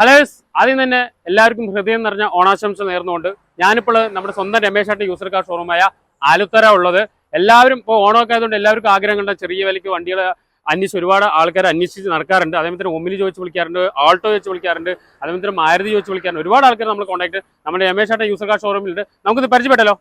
Hello ആദ്യം തന്നെ എല്ലാവർക്കും ഹൃദയം നിറഞ്ഞ ഓണാശംസ നേർന്നുകൊണ്ട് ഞാനിപ്പോൾ നമ്മുടെ സ്വന്തം രമേശ് ആട്ടി യൂസർ കാർ ഷോറൂമായ ആലുത്തര ഉള്ളത്. എല്ലാവരും ഇപ്പോൾ ഓണമൊക്കെ ആയതുകൊണ്ട് എല്ലാവർക്കും ആഗ്രഹം കണ്ട ചെറിയ വിലയ്ക്ക് വണ്ടികൾ അന്വേഷിച്ച് ഒരുപാട് ആൾക്കാർ അന്വേഷിച്ച് നടക്കാറുണ്ട്. അതേപോലെ തന്നെ ഒമിനി ചോദിച്ച് വിളിക്കാറുണ്ട് ആൾട്ടോ ചോദിച്ച് വിളിക്കാറുണ്ട് തന്നെ മാരുതി ചോദിച്ച് വിളിക്കാറുണ്ട്. ഒരുപാട് ആൾക്കാർ നമ്മൾ കോൺടാക്ട് നമ്മുടെ രമേശ് ആട്ട യൂസർ കാർ ഷോറൂമിലുണ്ട് നമുക്കിത് പരിചയപ്പെട്ടല്ലോ.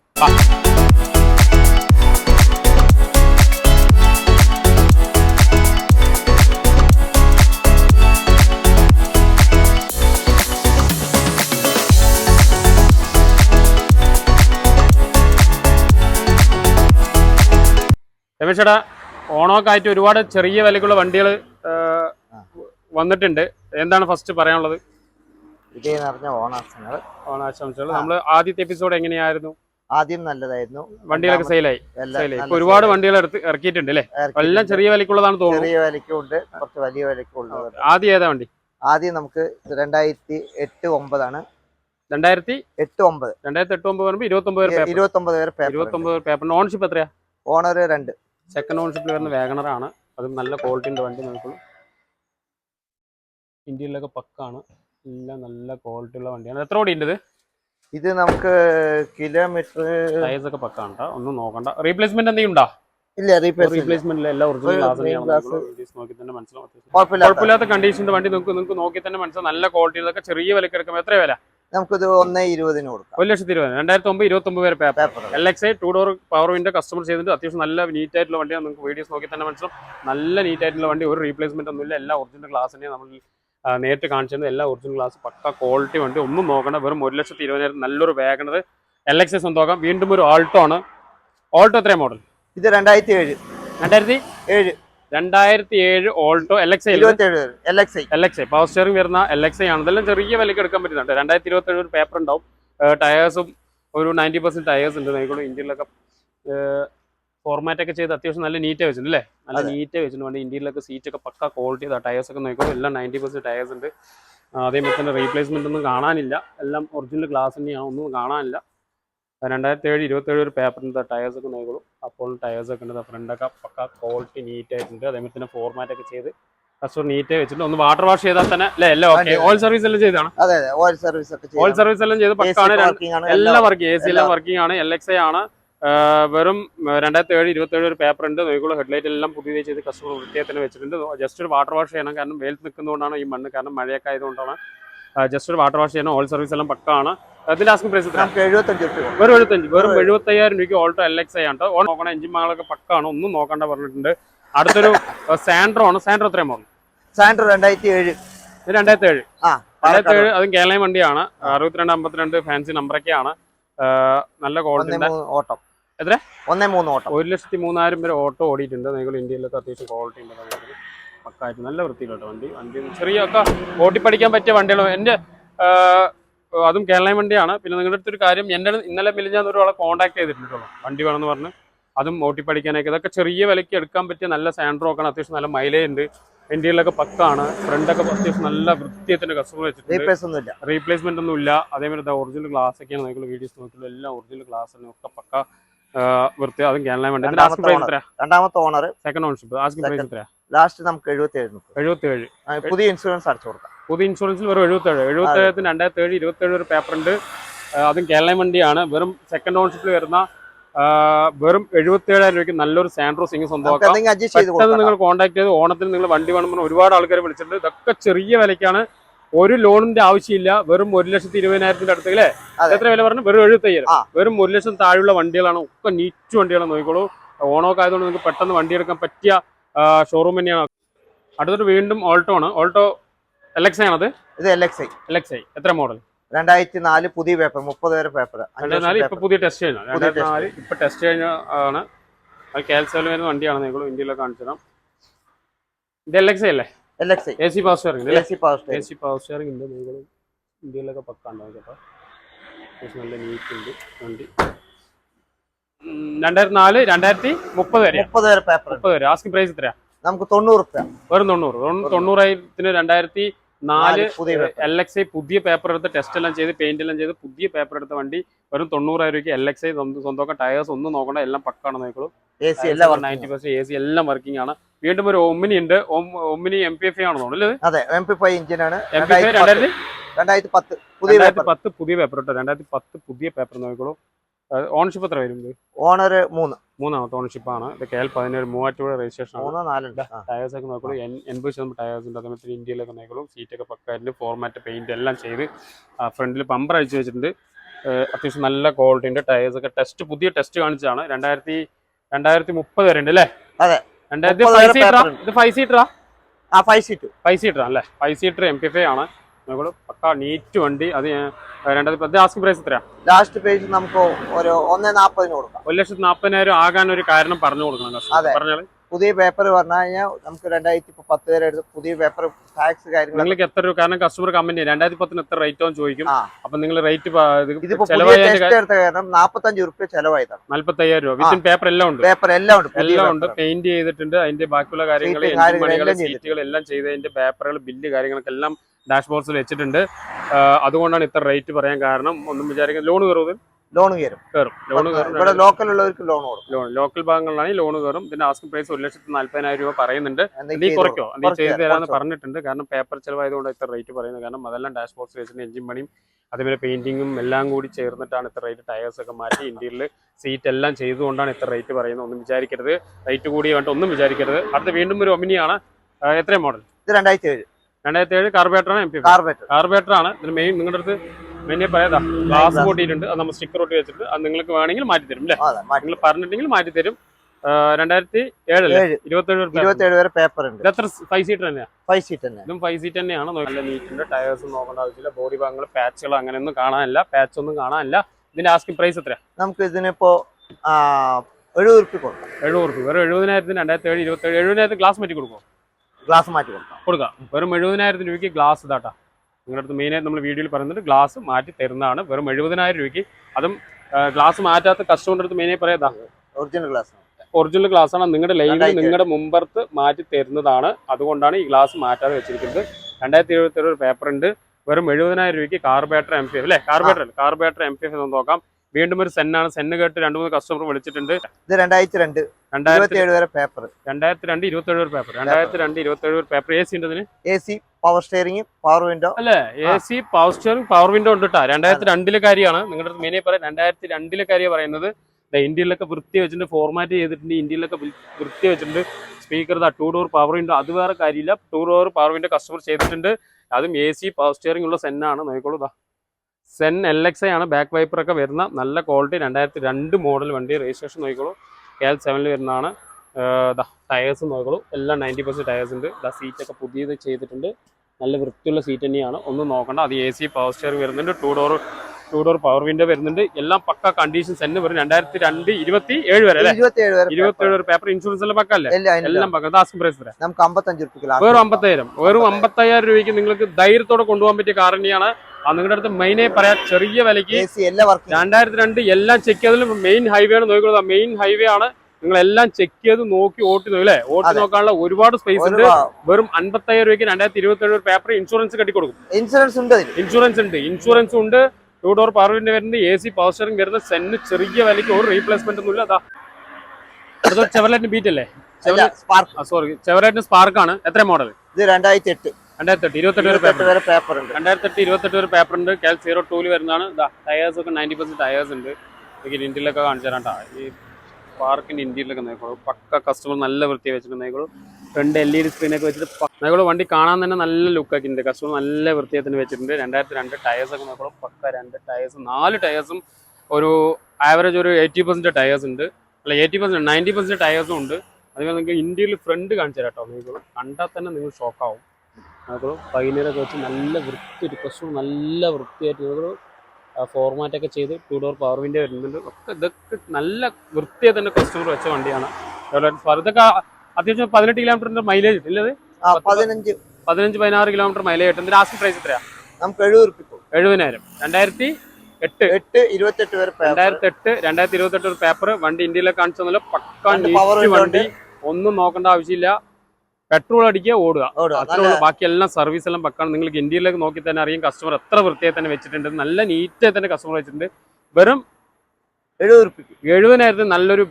ആ. രമേശ് ഓണമൊക്കെ ആയിട്ട് ഒരുപാട് ചെറിയ വിലക്കുള്ള വണ്ടികൾ വന്നിട്ടുണ്ട്. എന്താണ് ഫസ്റ്റ് പറയാനുള്ളത്? ഇതേ നിറഞ്ഞ ഓണാശംസകൾ. ഓണാശംസകൾ. നമ്മൾ ആദ്യത്തെ എപ്പിസോഡ് എങ്ങനെയായിരുന്നു? ആദ്യം നല്ലതായിരുന്നു. വണ്ടികളൊക്കെ സെയിലായി ഒരുപാട് വണ്ടികൾ എടുത്ത് ഇറക്കിയിട്ടുണ്ട് അല്ലേ? എല്ലാം ചെറിയ വിലക്കുള്ളതാണ് തോന്നുന്നത് ചെറിയ വിലക്കുണ്ട്. കുറച്ച് വലിയ വിലയ്ക്കും ഉള്ളത് ആദ്യം ഏതാ വണ്ടി? ആദ്യം നമുക്ക് രണ്ടായിരത്തി എട്ട് ഒമ്പതാണ്. രണ്ടായിരത്തി എട്ട് ഒമ്പത്. രണ്ടായിരത്തി എട്ട് ഒമ്പത് പറയുമ്പോൾ ഇരുപത്തി ഒമ്പത് പേപ്പർ ഇരുപത്തി ഒമ്പത് വരെ ഇരുപത്തി പേപ്പർ ഓണർഷിപ്പ് എത്രയാ? ഓണർ രണ്ട്. സെക്കൻഡ് ഓൺഷിപ്പിൽ വരുന്ന ആണ് അതും നല്ല ക്വാളിറ്റിന്റെ വണ്ടി നോക്കുള്ളൂ ഇന്ത്യയിലൊക്കെ പക്കാണ്. എല്ലാം നല്ല ക്വാളിറ്റി ഉള്ള വണ്ടിയാണ്. എത്ര ഓടി ഉണ്ട് ഇത്? ഇത് നമുക്ക് കിലോമീറ്റർ സൈസ് ഒക്കെ പക്കാണ്. ഒന്നും നോക്കണ്ട. റീപ്ലേസ്മെന്റ് എന്തെങ്കിലും ഉണ്ടോ? ഇല്ല റീപ്ലേസ് റീപ്ലേസ്മെന്റ് എല്ലാം ഒറിജിനൽ. നോക്കി തന്നെ മനസ്സിലാവും. കുഴപ്പമില്ല കുഴപ്പമില്ലാത്ത കണ്ടീഷൻ വണ്ടി നിങ്ങൾക്ക് നിങ്ങൾക്ക് നോക്കി തന്നെ മനസ്സിലാവും. നല്ല ക്വാളിറ്റി ഇതൊക്കെ ചെറിയ വിലക്കെടുക്കുമ്പോൾ എത്ര വില? നമുക്കിത് ഒന്ന് ഇരുപതിന് കൊടുക്കാം. ഒരു ലക്ഷത്തി ഇരുപത് രണ്ടായിരത്തി ഒമ്പത് ഇരുപത്തി ഒമ്പത് പേര് paper L X I two door power window customer ചെയ്തിട്ട് അത്യാവശ്യം നല്ല നീറ്റ് ആയിട്ടുള്ള വണ്ടിയാണ്. നിങ്ങൾക്ക് വീഡിയോസ് നോക്കി തന്നെ മനസ്സിലാവും. നല്ല നീറ്റ് ആയിട്ടുള്ള വണ്ടി ഒരു റീപ്ലേസ്മെന്റ് ഒന്നുമില്ല. എല്ലാ ഒറിജിനൽ ഗ്ലാസ് തന്നെയാണ് നമ്മൾ നേരിട്ട് കാണിച്ചത് എല്ലാ ഒറിജിനൽ ഗ്ലാസ് പക്ക ക്വാളിറ്റി വണ്ടി. ഒന്നും നോക്കണ്ട. വെറും ഒരു ലക്ഷത്തി ഇരുപതിനായിരം നല്ലൊരു വാഗണർ എൽ എക്സ് ഐ സ്വന്തമാക്കാം. വീണ്ടും ഒരു ആൾട്ടോ ആണ്. ഓൾട്ടോ എത്രയാണ് മോഡൽ ഇത് രണ്ടായിരത്തി ഏഴ്. രണ്ടായിരത്തി ഏഴ്. രണ്ടായിരത്തി ഏഴ് Alto L X L X I power steering വരുന്ന എൽ എക്സ് ഐ ആണ്. ഇതെല്ലാം ചെറിയ വിലയ്ക്ക് എടുക്കാൻ പറ്റുന്നുണ്ട് രണ്ടായിരത്തി ഇരുപത്തി ഏഴ് ഒരു പേപ്പർ ഉണ്ടാവും. ടയേഴ്സും ഒരു നയന്റി പെർസെന്റ് ടയേഴ്സ് ഉണ്ട്. നോക്കിക്കോളൂ ഇന്ത്യയിലൊക്കെ ഫോർമാറ്റ് ഒക്കെ ചെയ്ത് അത്യാവശ്യം നല്ല നീറ്റ് വെച്ചിട്ടുണ്ട് അല്ലേ? നല്ല. നീറ്റ് വെച്ചിട്ടുണ്ട്. വണ്ടി ഇന്ത്യയിലൊക്കെ സീറ്റ് ഒക്കെ പക്ക ക്വാളിറ്റി ചെയ്ത ടയേഴ്സ് ഒക്കെ നോക്കിക്കോളൂ എല്ലാം നയന്റി പെർസെന്റ് ടയേഴ്സ് ഉണ്ട്. അതേപോലെ തന്നെ റീപ്ലേസ്മെന്റ് ഒന്നും കാണാനില്ല. എല്ലാം ഒറിജിനൽ ഗ്ലാസ് തന്നെയാണ് ഒന്നും കാണാനില്ല. രണ്ടായിരത്തി ഏഴ് ഇരുപത്തി ഏഴ് ഒരു പേപ്പറിന്റെ ടയേഴ്സ് ഒക്കെ നോക്കിക്കോളൂ അപ്പോൾ ടയേഴ്സ് ഒക്കെ ഉണ്ട്. ഫ്രണ്ടൊക്കെ പക്ക ക്വാളിറ്റി നീറ്റ് ആയിട്ടുണ്ട്. അതേപോലെ തന്നെ ഫോർമാറ്റ് ഒക്കെ ചെയ്ത് കസ്റ്റമർ നീറ്റ് വെച്ചിട്ടുണ്ട്. ഒന്ന് വാട്ടർ വാഷ് ചെയ്താൽ തന്നെ അല്ലേ? എല്ലാം ഓക്കെ ഓൾ ഓയിൽ സർവീസ് എല്ലാം ചെയ്താണ് അതെ അതെ. ഓയിൽ സർവീസ് ഒക്കെ ഓയിൽ സർവീസ് എല്ലാം ചെയ്ത് പക്കാണ്. എല്ലാം വർക്കിംഗ് എ സി എല്ലാം വർക്കിംഗ് ആണ്. എൽ എക്സ് ഐ ആണ്. വെറും രണ്ടായിരത്തി ഏഴ് ഇരുപത്തി ഏഴ് ഒരു പേപ്പർ ഉണ്ട്. നോക്കിക്കോളൂ ഹെഡ്ലൈറ്റ് എല്ലാം പുതിയത് ചെയ്ത് കസ്റ്റമർ വൃത്തിയായി തന്നെ വെച്ചിട്ടുണ്ട്. ജസ്റ്റ് ഒരു വാട്ടർ വാഷ് ചെയ്യണം. കാരണം വെയിലത്ത് നിൽക്കുന്നതുകൊണ്ടാണ് ഈ മണ്ണ്. കാരണം മഴയൊക്കെ ആയതുകൊണ്ടാണ്. ജസ്റ്റ് ഒരു വാട്ടർ വാഷ് ചെയ്യണം. ഓയിൽ സർവീസ് എല്ലാം പക്കാണ്. അതിന്റെ ആസ്കിംഗ് പ്രൈസ് എത്രയാണ് നമുക്ക് എഴുപത്തഞ്ച് വെറും എഴുപത്തഞ്ച് വെറും എഴുപത്തയ്യായിരം രൂപയ്ക്ക് ഓൾട്ടോ എൽ എക്സ് ഐ ആണ് നോക്കണം എഞ്ചിൻ മാളൊക്കെ പക്കാണ്. ഒന്നും നോക്കണ്ട പറഞ്ഞിട്ടുണ്ട്. അടുത്തൊരു സാൻഡ്രോ ആണ്. സാൻഡ്രോ എത്രയും പറഞ്ഞു സാൻഡ്രോ രണ്ടായിരത്തി ഏഴ് രണ്ടായിരത്തി ഏഴ് രണ്ടായിരത്തി ഏഴ് അതും കേരള വണ്ടിയാണ്. അറുപത്തിരണ്ട് അമ്പത്തിരണ്ട് ഫാൻസി നമ്പറൊക്കെയാണ് നല്ല ക്വാളിറ്റി ഓട്ടം. എത്ര? ഒന്നേ മൂന്ന് ഓട്ടം. ഒരു ലക്ഷത്തി മൂന്നായിരം വരെ ഓട്ടോ ഓടിയിട്ടുണ്ട്. നിങ്ങൾ ഇന്ത്യയിലൊക്കെ അത്യാവശ്യം ക്വാളിറ്റി ഉണ്ട് പക്കായിട്ട് നല്ല വൃത്തിയിലോട്ടോ വണ്ടി. വണ്ടി ചെറിയ ഒക്കെ ഓട്ടി പഠിക്കാൻ പറ്റിയ വണ്ടികളും. എന്റെ അതും കേരള വണ്ടിയാണ്. പിന്നെ നിങ്ങളുടെ അടുത്തൊരു കാര്യം എന്റെ ഇന്നലെ ഞാൻ ഒരാളെ കോൺടാക്ട് ചെയ്തിട്ടുണ്ടല്ലോ. വണ്ടി വേണമെന്ന് പറഞ്ഞ് അതും ഓട്ടി പഠിക്കാനൊക്കെ. ഇതൊക്കെ ചെറിയ വിലയ്ക്ക് എടുക്കാൻ പറ്റിയ നല്ല സാൻഡ്രോ ഒക്കെ ആണ്. അത്യാവശ്യം നല്ല മൈലേജ് ഉണ്ട്. ഇന്ത്യയിലൊക്കെ പക്കാണ്. ഫ്രണ്ടൊക്കെ അത്യാവശ്യം നല്ല വൃത്തിയത്തിന്റെ കസ്റ്റമർ വെച്ചിട്ടുണ്ട്. റീപ്ലേസ്മെന്റ് ഒന്നും ഇല്ല. അതേപോലെ ഒറിജിനൽ ഗ്ലാസ് ഒക്കെയാണ് നിങ്ങൾ വീഡിയോസ് നോക്കിയുള്ള എല്ലാം ഒറിജിനൽ ഗ്ലാസ് തന്നെ. ഒക്കെ പക്ക വൃത്തി. അതും കേരള വേണ്ടി. രണ്ടാമത്തെ owner second ownership asking price എത്രയാ? ലാസ്റ്റ് നമുക്ക് എഴുപത്തി ഏഴ് എഴുപത്തി ഏഴ് പുതിയ ഇൻഷുറൻസ് അടച്ചു കൊടുക്കാം. പുതിയ ഇൻഷുറൻസിൽ വെറും എഴുപത്തേഴ്. എഴുപത്തേഴത്തിന് രണ്ടായിരത്തി ഏഴ് ഇരുപത്തി ഏഴ് ഒരു പേപ്പർ ഉണ്ട്. അതും കേരള വണ്ടിയാണ്. വെറും സെക്കൻഡ് ഓൺഷിപ്പിൽ വരുന്ന വെറും എഴുപത്തി ഏഴായിരം രൂപയ്ക്ക് നല്ലൊരു സാൻഡ്രോ സിംഗ് സ്വന്തമാക്കാം. പെട്ടെന്ന് നിങ്ങൾ കോൺടാക്ട് ചെയ്ത് ഓണത്തിന് നിങ്ങൾ വണ്ടി വേണമെന്ന് ഒരുപാട് ആൾക്കാർ വിളിച്ചിട്ടുണ്ട്. ഇതൊക്കെ ചെറിയ വിലയ്ക്കാണ്. ഒരു ലോണിന്റെ ആവശ്യമില്ല. വെറും ഒരു ലക്ഷത്തി ഇരുപതിനായിരത്തിന്റെ അടുത്ത് അല്ലേ? എത്ര വില പറഞ്ഞു? വെറും എഴുപത്തയ്യായിരം. വെറും ഒരു ലക്ഷം താഴെയുള്ള വണ്ടികളാണ്. ഒക്കെ നീറ്റ് വണ്ടികളാണ് നോക്കിക്കോളൂ. ഓണമൊക്കെ ആയതുകൊണ്ട് നിങ്ങൾക്ക് പെട്ടെന്ന് വണ്ടി എടുക്കാൻ പറ്റിയ ഷോറൂം തന്നെയാണ്. അടുത്തൊരു വീണ്ടും ഓൾട്ടോ ആണ്. ഓൾട്ടോ ആണത്? ഇത് L X I L X I എത്ര മോഡൽ രണ്ടായിരത്തി നാല് പുതിയ പേപ്പർ മുപ്പത് വരെ പേപ്പർ പുതിയ ടെസ്റ്റ് കഴിഞ്ഞു. രണ്ടായിരത്തി നാല് ഇപ്പൊ ടെസ്റ്റ് കഴിഞ്ഞ ആണ്. അത് കാൽസോയിൽ വരുന്ന വണ്ടിയാണ് നിങ്ങൾ ഇന്ത്യയിലൊക്കെ കാണിച്ചു തരാം ഇത് എൽ എക്സ് ഐ അല്ലേ? L X I A C power steering A C power A C power steering ഉണ്ട്. നിങ്ങൾ ഇന്ത്യയിലൊക്കെ പക്കാണ്ടാവും കേട്ടോ. നല്ല നീറ്റ് ഉണ്ട് വണ്ടി. രണ്ടായിരത്തി നാല് രണ്ടായിരത്തി മുപ്പത് വരെ മുപ്പത് വരെ പേപ്പർ മുപ്പത് വരെ. ആസ്കിംഗ് പ്രൈസ് എത്രയാ? നമുക്ക് തൊണ്ണൂറ് റുപ്യ. വെറും തൊണ്ണൂറ്. തൊണ്ണൂ- തൊണ്ണൂറായിരത്തിന് രണ്ടായിരത്തി നാല് എൽ എക്സ് ഐ പുതിയ പേപ്പർ എടുത്ത് ടെസ്റ്റ് എല്ലാം ചെയ്ത് പെയിന്റ് എല്ലാം ചെയ്ത് പുതിയ പേപ്പർ എടുത്ത വണ്ടി വെറും തൊണ്ണൂറായിരം രൂപയ്ക്ക് എൽ എക്സ് ഐ സ്വന്തമൊക്കെ ടയേഴ്സ് ഒന്നും നോക്കണ്ട എല്ലാം പക്കാണ് നോക്കുള്ളൂ എ സി എല്ലാം ninety working percent A C എല്ലാം വർക്കിംഗ് ആണ്. വീണ്ടും ഒരു ഒമിനി ഉണ്ട്. ഒമിനി എം പി എഫ് ആണെന്ന് തോന്നുന്നു അതെ എം പി ഫൈവ് എഞ്ചിനാണ് എം പി ഫൈവ് രണ്ടായിരത്തി രണ്ടായിരത്തി? പത്ത്. പുതിയ പത്ത് പുതിയ പേപ്പർ കേട്ടോ രണ്ടായിരത്തി പത്ത് പുതിയ പേപ്പർ നോക്കിക്കോളൂ. ഓണർഷിപ്പ് എത്ര വരും ഓണർ മൂന്ന്. മൂന്നാമത്തെ ഓണർഷിപ്പ് ആണ്. ഇത് കെ എൽ പതിനേഴ് മൂവാറ്റുപുഴ രജിസ്ട്രേഷൻ മൂന്നോ നാലുണ്ട് ടയേഴ്സ് ഒക്കെ നോക്കുള്ളൂ എൺപത് ശതമാനം ടയേഴ്സ് ഉണ്ട്. അതേപോലെ ഇന്ത്യയിലൊക്കെ നോക്കുള്ളൂ സീറ്റൊക്കെ പക്കായിട്ട് ഫോർമാറ്റ് പെയിന്റ് എല്ലാം ചെയ്ത് ഫ്രണ്ടിൽ പമ്പർ അഴിച്ചു വെച്ചിട്ടുണ്ട്. അത്യാവശ്യം നല്ല ക്വാളിറ്റിന്റെ ടയേഴ്സ് ഒക്കെ ടെസ്റ്റ് പുതിയ ടെസ്റ്റ് കാണിച്ചതാണ്. രണ്ടായിരത്തി രണ്ടായിരത്തി മുപ്പത് വരെ ഉണ്ട് അല്ലേ? അതെ. രണ്ടായിരത്തി ഫൈവ് സീറ്ററാ ഇത് ഫൈവ് സീറ്ററാ ആ? ഫൈവ് സീറ്റ് ഫൈവ് സീറ്റർ അല്ലേ? Five seater M P five ആണ്. നോക്കുള്ളൂ പക്ക നീറ്റ് വണ്ടി. അത് പത്ത് ആസ്കിംഗ് പ്രൈസ് എത്രയാ? ലാസ്റ്റ് പ്രൈസ് നമുക്ക് ഒരു ഒന്നേ നാൽപ്പതിന് കൊടുക്കാം. ഒരു ലക്ഷത്തി നാൽപ്പതിനായിരം ആകാൻ ഒരു കാരണം പറഞ്ഞു കൊടുക്കണം. പറഞ്ഞാൽ പുതിയ പേപ്പർ പറഞ്ഞു കഴിഞ്ഞാൽ നമുക്ക് രണ്ടായിരത്തി പത്ത് വരെ എടുത്ത് പുതിയ പേപ്പർ ടാക്സ് കാര്യങ്ങൾ നിങ്ങൾക്ക് എത്ര രൂപ കാരണം കസ്റ്റമർ കമ്പനി രണ്ടായിരത്തി പത്തിന് എത്ര റേറ്റ് ആവും ചോദിക്കും. അപ്പൊ നിങ്ങൾ റേറ്റ് എടുത്ത കാരണം നാപ്പത്തഞ്ച് റുപ്യ ചെലവായതാണ് നാല്പത്തി അയ്യായിരം രൂപ. വിത്തിൻ പേപ്പർ എല്ലാം ഉണ്ട്. പേപ്പർ എല്ലാം ഉണ്ട്. എല്ലാം ഉണ്ട്. പെയിന്റ് ചെയ്തിട്ടുണ്ട്. അതിന്റെ ബാക്കിയുള്ള കാര്യങ്ങൾ എല്ലാം ചെയ്തതിന്റെ പേപ്പറുകൾ ബില്ല് കാര്യങ്ങളൊക്കെ എല്ലാം ഡാഷ് ബോർഡ്സിൽ വെച്ചിട്ടുണ്ട് അതുകൊണ്ടാണ് ഇത്ര റേറ്റ് പറയാൻ കാരണം. ഒന്നും വിചാരിക്കുന്നത് ലോൺ കയറും ലോൺ കയറും. കയറും. ലോൺ ഇവിടെ കയറും. ലോക്കൽ ഉള്ളവർക്ക് ലോൺ കൊടുക്കും. ലോൺ ലോക്കൽ ഭാഗങ്ങളിലാണ് ലോൺ കയറും. ഇതിന്റെ ആസ്കിംഗ് പ്രൈസ് ഒരു ലക്ഷത്തി നാല്പതിനായിരം രൂപ പറയുന്നുണ്ട്. നീ കുറയ്ക്കോ. നീ ചെയ്ത് തരാമെന്ന് പറഞ്ഞിട്ടുണ്ട്. കാരണം പേപ്പർ ചെലവായതുകൊണ്ട് ഇത്ര റേറ്റ് പറയുന്നത്. കാരണം അതെല്ലാം ഡാഷ് ബോർഡ്സ് വെച്ചിട്ട് എഞ്ചിൻ പണിയും അതേപോലെ പെയിന്റിങ്ങും എല്ലാം കൂടി ചേർന്നിട്ടാണ് ഇത്ര റേറ്റ് ടയേഴ്സ് ഒക്കെ മാറ്റി ഇന്ത്യയിൽ സീറ്റ് എല്ലാം ചെയ്തുകൊണ്ടാണ് ഇത്ര റേറ്റ് പറയുന്നത്. ഒന്നും വിചാരിക്കരുത്. റേറ്റ് കൂടി വേണ്ട. ഒന്നും വിചാരിക്കരുത്. അടുത്ത വീണ്ടും ഒരു ഒമിനിയാണ്. എത്രയും മോഡൽ ഇത് രണ്ടായിരത്തി ഏഴ്. രണ്ടായിരത്തി ഏഴ് കാർബേറ്ററാണ് എം പി കാർബേറ്റർ ആണ്. ഇതിന് മെയിൻ നിങ്ങളുടെ അടുത്ത് മെയിൻ പറയാതാ ഗ്ലാസ് പൊട്ടിയിട്ടുണ്ട്. അത് നമ്മൾ സ്റ്റിക്കർ ഒട്ടി വെച്ചിട്ട് അത് നിങ്ങൾക്ക് വേണമെങ്കിൽ മാറ്റി തരും അല്ലേ നിങ്ങൾ പറഞ്ഞിട്ടുണ്ടെങ്കിൽ മാറ്റി തരും രണ്ടായിരത്തി ഏഴല്ലേ? ഏഴ്. ഇരുപത്തേഴ് ഇരുപത്തി വരെ പേപ്പർ ഉണ്ട്. എത്ര ഫൈവ് സീറ്റർ തന്നെയാണ് ഫൈവ് സീറ്റ് തന്നെ ഇതും ഫൈവ് സീറ്റ് തന്നെയാണ്. നല്ല നീറ്റുണ്ട് ടയേഴ്സ് നോക്കേണ്ട ആവശ്യമില്ല. ബോഡി ഭാഗങ്ങൾ പാച്ചുകൾ അങ്ങനെയൊന്നും കാണാനില്ല. പാച്ച് ഒന്നും കാണാനില്ല. ഇതിന്റെ ആസ്കിംഗ് പ്രൈസ് എത്രയാണ് നമുക്ക് ഇതിനിപ്പോ എഴുപത് റുപ്യ കൊടുക്കാം. എഴുപത് റുപ്യ വെറും എഴുപതിനായിരത്തിന് രണ്ടായിരത്തി ഏഴ് ഇരുപത്തി ഏഴ് എഴുപതിനായിരത്തിന് ഗ്ലാസ് മാറ്റി കൊടുക്കും ഗ്ലാസ് മാറ്റി കൊടുക്കാം. കൊടുക്കാം. വെറും എഴുപതിനായിരത്തിന് രൂപയ്ക്ക് ഗ്ലാസ് ഇതാട്ടാ നിങ്ങളുടെ അടുത്ത് മെയിനായിട്ട് നമ്മൾ വീഡിയോയിൽ പറയുന്നത് ഗ്ലാസ് മാറ്റി തരുന്നതാണ്. വെറും എഴുപതിനായിരം രൂപയ്ക്ക്. അതും ഗ്ലാസ് മാറ്റാത്ത കസ്റ്റമറിന്റെ അടുത്ത് മെയിനായി പറയാതാ ഒറിജിനൽ ഗ്ലാസ് ഒറിജിനൽ ഗ്ലാസ് ആണ്. നിങ്ങളുടെ ലൈനിൽ നിങ്ങളുടെ മുമ്പർത്ത് മാറ്റി തരുന്നതാണ്. അതുകൊണ്ടാണ് ഈ ഗ്ലാസ് മാറ്റാതെ വെച്ചിരിക്കുന്നത്. രണ്ടായിരത്തി എഴുപത്തി ഏഴ് പേപ്പർ ഉണ്ട്. വെറും എഴുപതിനായിരം രൂപയ്ക്ക് കാർബേറ്റർ എം പി എഫ് അല്ലേ? Carburettor carburettor M P F എന്ന് നോക്കാം. വീണ്ടും ഒരു സെന്നാണ്. സെന്ന് കേട്ട് രണ്ട് മൂന്ന് കസ്റ്റമർ വിളിച്ചിട്ടുണ്ട്. ഇത് രണ്ടായിരത്തി രണ്ട് രണ്ടായിരത്തി ഏഴ് വരെ പേപ്പർ രണ്ടായിരത്തി രണ്ട് ഇരുപത്തി ഏഴ് പേപ്പർ രണ്ടായിരത്തി രണ്ട് ഇരുപത്തി ഏഴ് പേപ്പർ എ സി ഉണ്ട് A C power steering power window അല്ലേ A C power steering power window ഉണ്ട് കേട്ടോ രണ്ടായിരത്തി രണ്ടിലെ കാര്യമാണ്. നിങ്ങളുടെ മെയിനായി പറയാം. രണ്ടായിരത്തി രണ്ടിലെ കാര്യം പറയുന്നത് ഇന്ത്യയിലൊക്കെ വൃത്തി വെച്ചിട്ടുണ്ട് ഫോർമാറ്റ് ചെയ്തിട്ടുണ്ട്. ഇന്ത്യയിലൊക്കെ വൃത്തി വെച്ചിട്ടുണ്ട്. സ്പീക്കർ ദാ ടൂ ഡോർ പവർ വിൻഡോ അത് വേറെ കാര്യമില്ല. Two door power window customer ചെയ്തിട്ടുണ്ട്. അതും എ സി പവർ സ്റ്റിയറിംഗ് ഉള്ള സെന്നാണ്. നോക്കിക്കോളൂ സെൻ എൽ എക്സ് ഐ ആണ് ബാക്ക് വൈപ്പറൊക്കെ വരുന്ന നല്ല ക്വാളിറ്റി രണ്ടായിരത്തി രണ്ട് മോഡൽ വണ്ടി രജിസ്ട്രേഷൻ നോക്കിക്കോളൂ. കെ എൽ സെവനിൽ വരുന്നതാണ്. ടയേഴ്സ് നോക്കിക്കോളൂ. എല്ലാം നയന്റി പെർസെന്റ് ടയേഴ്സ് ഉണ്ട്. ദാ സീറ്റൊക്കെ പുതിയത് ചെയ്തിട്ടുണ്ട്. നല്ല വൃത്തിയുള്ള സീറ്റ് തന്നെയാണ്. ഒന്ന് നോക്കണ്ട. അത് എ സി പവർ സ്റ്റിയറിംഗ് വരുന്നുണ്ട്. Two door two door power window വരുന്നുണ്ട്. എല്ലാം പക്ക കണ്ടീഷൻസ് തന്നെ വരും. രണ്ടായിരത്തി രണ്ട് ഇരുപത്തി ഏഴ് വരെ അല്ലേ? ഇരുപത്തി ഏഴ് വരെ. പേപ്പർ ഇൻഷുറൻസ് എല്ലാം പക്ക അല്ലേ? എല്ലാം പക്ക. ദാസ് പ്രൈസ് വരെ. നമുക്ക് അമ്പത്തഞ്ച് വെറും അമ്പത്തയ്യായിരം. വെറും അമ്പത്തയ്യായിരം. രൂപയ്ക്ക് നിങ്ങൾക്ക് ധൈര്യത്തോടെ കൊണ്ടുപോകാൻ പറ്റിയ കാർ തന്നെയാണ് നിങ്ങളുടെ അടുത്ത് മെയിനായി പറയാം. ചെറിയ വിലയ്ക്ക് രണ്ടായിരത്തി രണ്ട് എല്ലാം ചെക്ക് ചെയ്തതിലും മെയിൻ ഹൈവേ ആണ് നോക്കുന്നത് മെയിൻ ഹൈവേ ആണ് നിങ്ങൾ എല്ലാം ചെക്ക് ചെയ്ത് നോക്കി ഓട്ടി നോക്കി അല്ലേ ഓട്ടി. നോക്കാനുള്ള ഒരുപാട് സ്പേസ് ഉണ്ട്. വെറും അൻപത്തയ്യായിരം രൂപയ്ക്ക് രണ്ടായിരത്തി ഇരുപത്തി ഏഴ് പേപ്പർ ഇൻഷുറൻസ് കെട്ടി കൊടുക്കും ഇൻഷുറൻസ് ഉണ്ട്. ഇൻഷുറൻസ് ഉണ്ട്. ഇൻഷുറൻസ് ഉണ്ട് ടൂ ഡോർ പാർവിന്റെ വരുന്നത് എ സി പവർ സ്റ്റിയറിംഗ് വരുന്ന സെന്ന് ചെറിയ വിലയ്ക്ക് ഒരു റീപ്ലേസ്മെന്റ് ഒന്നും ഇല്ല അതാ ചെവലറ്റിന് ബീറ്റ് അല്ലേ? സോറി ചെവലറ്റിന് സ്പാർക്ക് ആണ്. എത്ര മോഡൽ ഇത് രണ്ടായിരത്തി എട്ട് രണ്ടായിരത്തി എട്ട് ഇരുപത്തെട്ട് വരെ പേപ്പർ വരെ പേപ്പർ ഉണ്ട്. രണ്ടായിരത്തെട്ട് ഇരുപത്തെട്ട് വരെ പേപ്പർ ഉണ്ട്. കാൽ സീറോ ടൂൽ വരുന്നതാണ്. ഇതാ ടയേഴ്സ് ഒക്കെ നയന്റി പെർസെന്റ് ടയേഴ്സ് ഉണ്ട്. എനിക്ക് ഇന്ത്യയിലൊക്കെ കാണിച്ചു തരാം ട്ടാ. ഈ പാർക്കിന്റെ ഇന്ത്യയിലൊക്കെ നോക്കോളൂ പക്ക കസ്റ്റമർ നല്ല വൃത്തി വെച്ചിട്ട് നോക്കോളൂ ഫ്രണ്ട് എൽ ഇ ഡി സ്ക്രീനൊക്കെ വെച്ചിട്ട് നോക്കോളൂ വണ്ടി കാണാൻ തന്നെ നല്ല ലുക്ക് ഉണ്ട്. കസ്റ്റമർ നല്ല വൃത്തിയായി തന്നെ വെച്ചിട്ടുണ്ട്. രണ്ടായിരത്തി രണ്ട് ടയേഴ്സ് ഒക്കെ നോക്കോളൂ പക്ക രണ്ട് ടയേഴ്സ് നാല് ടയേഴ്സും ഒരു ആവറേജ് ഒരു എയ്റ്റി പെർസെന്റ് ടയേഴ്സ് ഉണ്ട്. അല്ല എയ്റ്റി പെർസെന്റ് നയന്റി പെർസെന്റ് ടയേഴ്സും ഉണ്ട്. അതുപോലെ നിങ്ങൾക്ക് ഇന്ത്യയിൽ ഫ്രണ്ട് കാണിച്ചു തരാം കേട്ടോ. നിങ്ങൾ കണ്ടാൽ തന്നെ നിങ്ങൾ ഷോക്കാവും നോക്കൂ പൈനീറൊക്കെ വെച്ച് നല്ല വൃത്തി കസ്റ്റമർ നല്ല വൃത്തിയായിട്ട് നോക്കൂ ഫോർമാറ്റൊക്കെ ചെയ്ത് ടു ഡോർ പവർ വിൻഡോ വരുന്നുണ്ട്. ഒക്കെ ഇതൊക്കെ നല്ല വൃത്തിയായി തന്നെ കസ്റ്റമർ വെച്ച വണ്ടിയാണ്. ഇതൊക്കെ അത്യാവശ്യം പതിനെട്ട് കിലോമീറ്ററിന്റെ മൈലേജ് ഇല്ലത്? പതിനഞ്ച്. പതിനഞ്ച് പതിനാറ് കിലോമീറ്റർ മൈലേജ് കിട്ടും ഇതിന്റെ ആസ്ക് പ്രൈസ് എത്രയാ? നമുക്ക് എഴുപത് റുപ്യ എഴുപതിനായിരം. രണ്ടായിരത്തി എട്ട്. എട്ട് ഇരുപത്തെട്ട് വരെ പേപ്പർ രണ്ടായിരത്തി എട്ട് രണ്ടായിരത്തി ഇരുപത്തി എട്ട് ഒരു പേപ്പർ വണ്ടി ഇന്ത്യയിലൊക്കെ കാണിച്ചു പക്ക വണ്ടി. ഒന്നും നോക്കേണ്ട ആവശ്യമില്ല. പെട്രോൾ അടിക്കുക ഓടുക. ഓടുക. അത്രേ ബാക്കി എല്ലാം സർവീസ് എല്ലാം പക്കാണ് നിങ്ങൾക്ക് ഇന്ത്യയിലേക്ക് നോക്കി തന്നെ അറിയാം. കസ്റ്റമർ എത്ര വൃത്തിയായി തന്നെ വെച്ചിട്ടുണ്ട്. നല്ല നീറ്റായി തന്നെ കസ്റ്റമർ വെച്ചിട്ടുണ്ട്. വെറും എഴുപത് റുപ്യക്ക് എഴുപതിനായിരത്തി നല്ലൊരു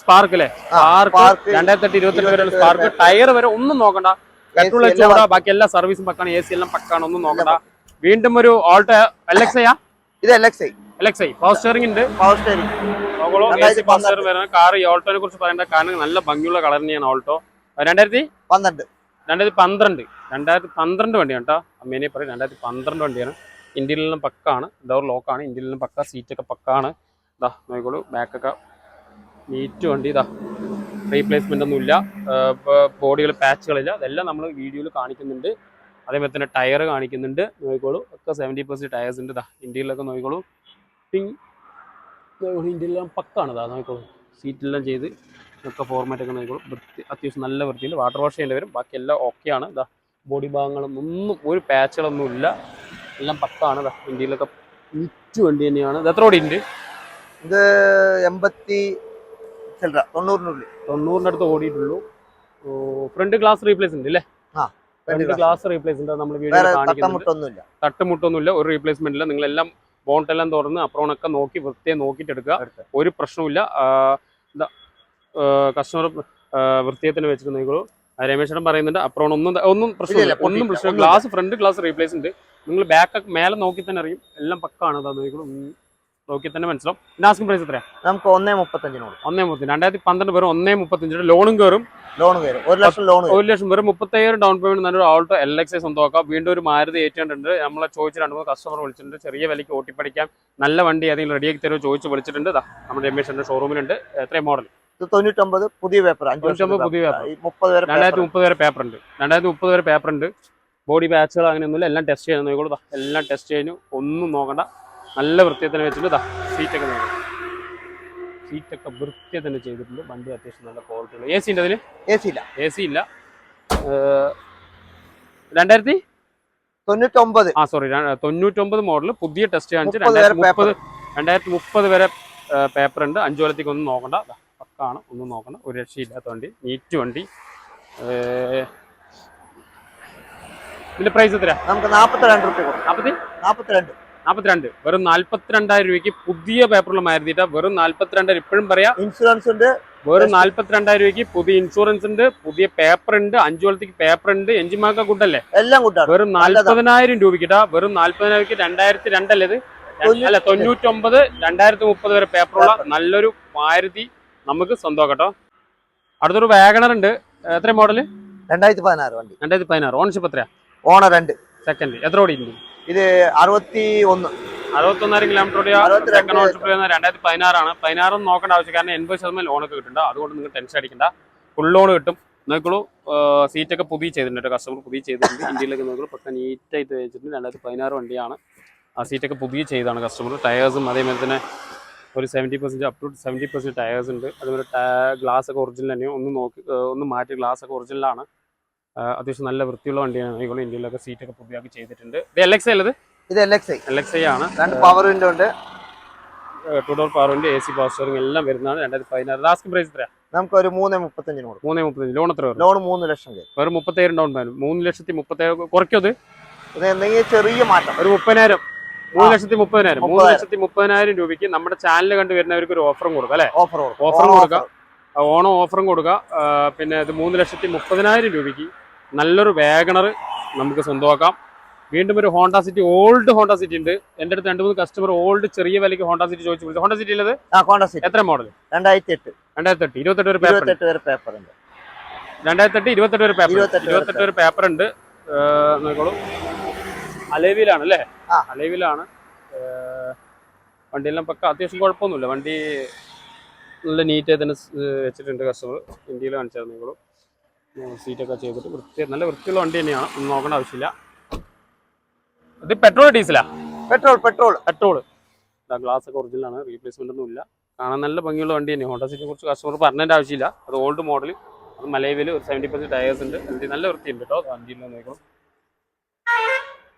സ്പാർക്ക് അല്ലേ സ്പാർക്ക് രണ്ടായിരത്തി എട്ട് വരെ സ്പാർക്ക് ടയർ വരെ ഒന്നും നോക്കണ്ട. പെട്രോൾ AC വെച്ച് എല്ലാം ഓടാ. ബാക്കി എല്ലാ സർവീസും പക്കാണ് എ സി എല്ലാം പക്കാണ് ഒന്നും നോക്കണ്ട. വീണ്ടും ഒരു ഓൾട്ടോ അലക്സയാ ഇത് L X I power steering ഉണ്ട്. പവർ സ്റ്റിയറിംഗ് നോക്കോളൂ. പവർ സ്റ്റിയറിംഗ് വരുന്ന കാർ ഈ ഓൾട്ടോനെ കുറിച്ച് പറയേണ്ട കാരണം നല്ല ഭംഗിയുള്ള കളർ തന്നെയാണ് ഓൾട്ടോ രണ്ടായിരത്തി പന്ത്രണ്ട്. രണ്ടായിരത്തി പന്ത്രണ്ട്. രണ്ടായിരത്തി പന്ത്രണ്ട് വണ്ടിയാണ് കേട്ടോ. അമ്മേനെ പറയും രണ്ടായിരത്തി പന്ത്രണ്ട് വണ്ടിയാണ്. ഇന്ത്യയിലെല്ലാം പക്കാണ്. ഡോർ ലോക്കാണ്. ഇന്ത്യയിലെല്ലാം പക്ക സീറ്റൊക്കെ പക്കാണ്. ഇതാ നോക്കിക്കോളൂ. ബാക്കൊക്കെ നീറ്റ് വണ്ടി. ഇതാ റീപ്ലേസ്മെന്റ് ഒന്നുമില്ല. ബോഡികൾ പാച്ചുകളില്ല അതെല്ലാം നമ്മൾ വീഡിയോയിൽ കാണിക്കുന്നുണ്ട്. അതേപോലെ തന്നെ ടയർ കാണിക്കുന്നുണ്ട്. നോക്കിക്കോളൂ. ഒക്കെ സെവന്റി പെർസെന്റ് ടയേഴ്സ് ഉണ്ട്. ഇതാ ഇന്ത്യയിലൊക്കെ നോക്കിക്കോളൂ. നോക്കിക്കോളൂ ഇന്ത്യയിലെല്ലാം പക്കാണ്. ഇതാ നോക്കിക്കോളൂ. സീറ്റെല്ലാം ചെയ്ത് ഒക്കെ ഫോർമാറ്റ് ഒക്കെ നോക്കിക്കോളൂ വൃത്തി അത്യാവശ്യം നല്ല വൃത്തിയിൽ വാട്ടർ വാഷ് ചെയ്യേണ്ടി വരും. ബാക്കി എല്ലാം ഓക്കെയാണ് ഇതാ ബോഡി ഭാഗങ്ങളും ഒന്നും ഒരു പാച്ചുകളൊന്നും ഇല്ല. എല്ലാം പക്കാണ്. ഇതാ വണ്ടിയിലൊക്കെ മിറ്റ് വണ്ടി തന്നെയാണ്. ഇത് എത്ര ഓടിയിട്ടുണ്ട് ഇത് എൺപത്തി ചില്ലറ തൊണ്ണൂറിനുള്ളിൽ തൊണ്ണൂറിന്റെ അടുത്ത് ഓടിയിട്ടുള്ളൂ. ഫ്രണ്ട് ഗ്ലാസ് റീപ്ലേസ് ഉണ്ട് അല്ലേ? ഫ്രണ്ട് ഗ്ലാസ് റീപ്ലേസ് ഉണ്ട്. നമ്മൾ വീഡിയോ കാണിക്കുന്നുണ്ട്. തട്ടമുട്ടൊന്നുമില്ല. ഒരു റീപ്ലേസ്മെന്റ് ഇല്ല. നിങ്ങളെല്ലാം ബോണ്ടെല്ലാം തുറന്ന് അപ്രോണൊക്കെ നോക്കി വൃത്തിയെ നോക്കിയിട്ട് എടുക്കുക. ഒരു പ്രശ്നവുമില്ല കസ്റ്റമർ വൃത്തിയെ തന്നെ വെച്ചിട്ട് നോക്കിക്കോളൂ ആ, രമേശേട്ടൻ പറയുന്നുണ്ട് അപ്രോൺ ഒന്നും ഒന്നും പ്രശ്നമില്ല. ഒന്നും പ്രശ്നം ഗ്ലാസ് ഫ്രണ്ട് ഗ്ലാസ് റീപ്ലേസ് ഉണ്ട്. നിങ്ങൾ ബാക്ക് മേലെ നോക്കി തന്നെ അറിയും. എല്ലാം പക്കാണ് നോക്കിക്കോളൂ. നോക്കി തന്നെ മനസ്സിലാവും. ലാസ്റ്റിംഗ് പ്രൈസ് എത്രയാ? നമുക്ക് ഒന്നേ മുപ്പത്തഞ്ചിനോട് ഒന്നേ മുപ്പത്തി രണ്ടായിരത്തി പന്ത്രണ്ട് പേരും ഒന്നേ മുപ്പത്തഞ്ചിന്റെ ലോണും കയറും ലോൺ കയറും ഒരു ലക്ഷം ലോൺ ഒരു ലക്ഷം പേരും മുപ്പത്തയ്യായിരം ഡൗൺ പേയ്മെന്റ് നല്ലൊരു ഓൾട്ടോ എൽ എക്സ് സ്വന്തമാക്കാം വീണ്ടും ഒരു മാരുതി ഏറ്റുണ്ട് നമ്മളെ ചോദിച്ച് രണ്ട് മൂന്ന് കസ്റ്റമർ വിളിച്ചിട്ടുണ്ട്. ചെറിയ വിലയ്ക്ക് ഓട്ടിപ്പടിക്കാം. നല്ല വണ്ടി ഏതെങ്കിലും റെഡിയാക്കി തരുമോ ചോദിച്ച് വിളിച്ചിട്ടുണ്ട്. നമ്മുടെ രമേശ് ഷോറൂമിലുണ്ട് എത്രയും മോഡൽ ഇത് തൊണ്ണൂറ്റൊമ്പത് പുതിയ പേപ്പർ അഞ്ച് തൊണ്ണൂറ്റൊമ്പത് വർഷത്തെ പുതിയ പേപ്പർ. മുപ്പത് വരെ രണ്ടായിരത്തി മുപ്പത് വരെ പേപ്പർ ഉണ്ട് രണ്ടായിരത്തി മുപ്പത് വരെ പേപ്പർ ഉണ്ട് ബോഡി പാച്ചുകൾ അങ്ങനെയൊന്നുമില്ല. എല്ലാം ടെസ്റ്റ് ചെയ്യാൻ നോക്കിക്കോളൂ എല്ലാം ടെസ്റ്റ് ചെയ്യുന്നു. ഒന്നും നോക്കണ്ട. നല്ല വൃത്തിയെ തന്നെ വെച്ചിട്ട് ദാ സീറ്റൊക്കെ നോക്കണം സീറ്റൊക്കെ വൃത്തിയെ തന്നെ ചെയ്തിട്ടുണ്ട്. വണ്ടി അത്യാവശ്യം നല്ല ക്വാളിറ്റി ഉള്ള. എ സി ഉണ്ട് അതിന്? എ സി ഇല്ല. എ സി ഇല്ല രണ്ടായിരത്തി? തൊണ്ണൂറ്റൊമ്പത്. ആ സോറി തൊണ്ണൂറ്റൊമ്പത് മോഡൽ പുതിയ ടെസ്റ്റ് കാണിച്ച് രണ്ടായിരത്തി മുപ്പത് രണ്ടായിരത്തി മുപ്പത് വരെ പേപ്പർ ഉണ്ട് അഞ്ചു കൊല്ലത്തേക്ക് ഒന്നും നോക്കണ്ട. ദാ ഒന്ന് നോക്കണ്ട. ഒരു രക്ഷയില്ലാത്ത വണ്ടി. നീറ്റ് വണ്ടി. ഇതിന്റെ പ്രൈസ് എത്ര നമുക്ക് നാപ്പത്തിരണ്ട് റുപ്യ നാൽപ്പത്തി നാപ്പത്തിരണ്ട്. നാൽപ്പത്തിരണ്ട് വെറും നാൽപ്പത്തിരണ്ടായിരം രൂപയ്ക്ക് പുതിയ പേപ്പറുള്ള മാരുതിട്ട. വെറും നാല്പത്തിരണ്ടായിരം. ഇപ്പോഴും പറയാം. ഇൻഷുറൻസ് ഉണ്ട്. വെറും നാൽപ്പത്തിരണ്ടായിരം രൂപയ്ക്ക് പുതിയ ഇൻഷുറൻസ് ഉണ്ട്. പുതിയ പേപ്പർ ഉണ്ട്. അഞ്ചു കൊല്ലത്തേക്ക് പേപ്പർ ഉണ്ട്. എഞ്ചിൻ കൂട്ടല്ലേ ഗുഡല്ലേ എല്ലാം കൂട്ടാണ് വെറും നാല്പതിനായിരം രൂപയ്ക്കിട്ടാ. വെറും നാല്പതിനായിരം രണ്ടായിരത്തി രണ്ടല്ലേ ഇത്? തൊണ്ണൂറ്റി- അല്ല തൊണ്ണൂറ്റൊമ്പത് രണ്ടായിരത്തി മുപ്പത് വരെ പേപ്പറുള്ള നല്ലൊരു മാരുതി നമുക്ക് സ്വന്തമാക്കട്ടോ അടുത്തൊരു വാഗണർ ഉണ്ട്. എത്ര മോഡൽ രണ്ടായിരത്തി പതിനാറ് വണ്ടി. രണ്ടായിരത്തി പതിനാറ് ഓണർഷിപ്പ് എത്രയാ? ഓണർ രണ്ട്. സെക്കൻഡ് എത്ര ഓടിയിട്ടുണ്ട് ഇത് അറുപത്തി ഒന്ന് അറുപത്തൊന്നായിരം കിലോമീറ്റർ ഓടിയ സെക്കൻഡ് ഓണർഷിപ്പ് രണ്ടായിരത്തി പതിനാറാണ് പതിനാറും നോക്കേണ്ട ആവശ്യം കാരണം എൺപത് ശതമാനം ലോണൊക്കെ കിട്ടുന്നുണ്ട്. അതുകൊണ്ട് നിങ്ങൾ ടെൻഷൻ അടിക്കണ്ട. ഫുൾ ലോൺ കിട്ടും. നോക്കുള്ളൂ സീറ്റൊക്കെ പുതിയ ചെയ്തിട്ടുണ്ട് കസ്റ്റമർ പുതിയ ചെയ്തിട്ടുണ്ട്. ഇന്ത്യയിലൊക്കെ നോക്കുള്ളൂ പക്ക നീറ്റായിട്ട് വെച്ചിട്ടുണ്ട്. രണ്ടായിരത്തി പതിനാറ് വണ്ടിയാണ്. ആ സീറ്റൊക്കെ പുതിയ ചെയ്താണ് കസ്റ്റമർ ടയേഴ്സും അതേമാതിരി തന്നെ ഒരു seventy percent up to seventy percent tyres ഉണ്ട്. അതുപോലെ ഗ്ലാസ് ഒക്കെ ഒറിജിനൽ തന്നെയാണ് ഒന്ന് നോക്കി ഒന്ന് മാറ്റി ഗ്ലാസ് ഒക്കെ ഒറിജിനലാണ് അത്യാവശ്യം നല്ല വൃത്തിയുള്ള വണ്ടിയാണ്. ഇവിടെ ഇന്ത്യയിലൊക്കെ സീറ്റൊക്കെ പുതിയതാക്കി ചെയ്തിട്ടുണ്ട്. ഇത് എൽ എക്സ് അല്ലത് ഇത്? L X I L X I ആണ്. രണ്ട് പവർ വിൻഡോ ഉണ്ട്. Two door power window A C power steering എല്ലാം വരുന്നതാണ്. രണ്ടായിരത്തി പതിനാറ്. ലാസ്റ്റ് പ്രൈസ് എത്രയാണ് നമുക്ക് ഒരു മൂന്ന് മുപ്പത്തഞ്ചിന് കൊടുക്കും. മൂന്നേ മുപ്പത്തഞ്ച്. ലോൺ എത്ര ലോൺ മൂന്ന് ലക്ഷം വെറും മുപ്പത്തേഴ് ഡൗൺ മൂന്ന് ലക്ഷത്തി മുപ്പത്തേഴ് കുറയ്ക്കോ ഇത് എന്തെങ്കിലും ചെറിയ മാറ്റം. ഒരു മുപ്പതിനായിരം. മൂന്ന്. ലക്ഷത്തി മുപ്പതിനായിരം. മൂന്ന്. ലക്ഷത്തി മുപ്പതിനായിരം രൂപയ്ക്ക് നമ്മുടെ ചാനൽ കണ്ട് വരുന്നവർക്ക് ഒരു ഓഫറും കൊടുക്കാം അല്ലെ? ഓഫർ ഓഫറും കൊടുക്കാം. ഓണം ഓഫറും കൊടുക്കുക പിന്നെ ഇത് മൂന്ന് ലക്ഷത്തി മുപ്പതിനായിരം രൂപയ്ക്ക് നല്ലൊരു വേഗണർ നമുക്ക് സ്വന്തമാക്കാം. വീണ്ടും ഒരു Honda City old Honda City ഉണ്ട്. എന്റെ അടുത്ത് രണ്ട് മൂന്ന് കസ്റ്റമർ ഓൾഡ് ചെറിയ വിലയ്ക്ക് ഹോണ്ട സിറ്റി ചോദിച്ചു വിളിച്ചു ഹോണ്ട സിറ്റി ഉള്ളത്? എത്ര മോഡൽ രണ്ടായിരത്തി എട്ട് രണ്ടായിരത്തി എട്ട് ഇരുപത്തെട്ട് ഒരു പേപ്പർ ഉണ്ട്. രണ്ടായിരത്തി എട്ട് ഇരുപത്തെട്ട് ഒരു പേപ്പർ ഇരുപത്തെട്ട് ഒരു പേപ്പർ ഉണ്ട്. നോക്കോളൂ അലേവിലാണ് അല്ലേ അലേവിയിലാണ്. വണ്ടിയെല്ലാം പക്ക അത്യാവശ്യം കുഴപ്പമൊന്നുമില്ല. വണ്ടി നല്ല നീറ്റായി തന്നെ വെച്ചിട്ടുണ്ട് കസ്റ്റമർ ഇന്ത്യയിൽ കാണിച്ചാൽ നിങ്ങളും. സീറ്റൊക്കെ ചെയ്തിട്ട് വൃത്തി നല്ല വൃത്തിയുള്ള വണ്ടി തന്നെയാണ്. ഒന്നും നോക്കേണ്ട ആവശ്യമില്ല. അത് പെട്രോൾ ഡീസലാ പെട്രോൾ പെട്രോൾ പെട്രോൾ ഗ്ലാസ് ഒക്കെ ഒറിജിനലാണ് റീപ്ലേസ്മെന്റ് ഒന്നും ഇല്ല. കാണാൻ നല്ല ഭംഗിയുള്ള വണ്ടി തന്നെയാണ് ഹോണ്ട സിറ്റിയെ കുറിച്ച് കസ്റ്റമർ പറഞ്ഞതിന്റെ ആവശ്യമില്ല. അത് ഓൾഡ് മോഡൽ അത് മലയവിൽ ഒരു സെവന്റി പെർസെന്റ് ടയേഴ്സ് ഉണ്ട്. നല്ല വൃത്തിയുണ്ട് കേട്ടോ വണ്ടിയിൽ നോക്കണം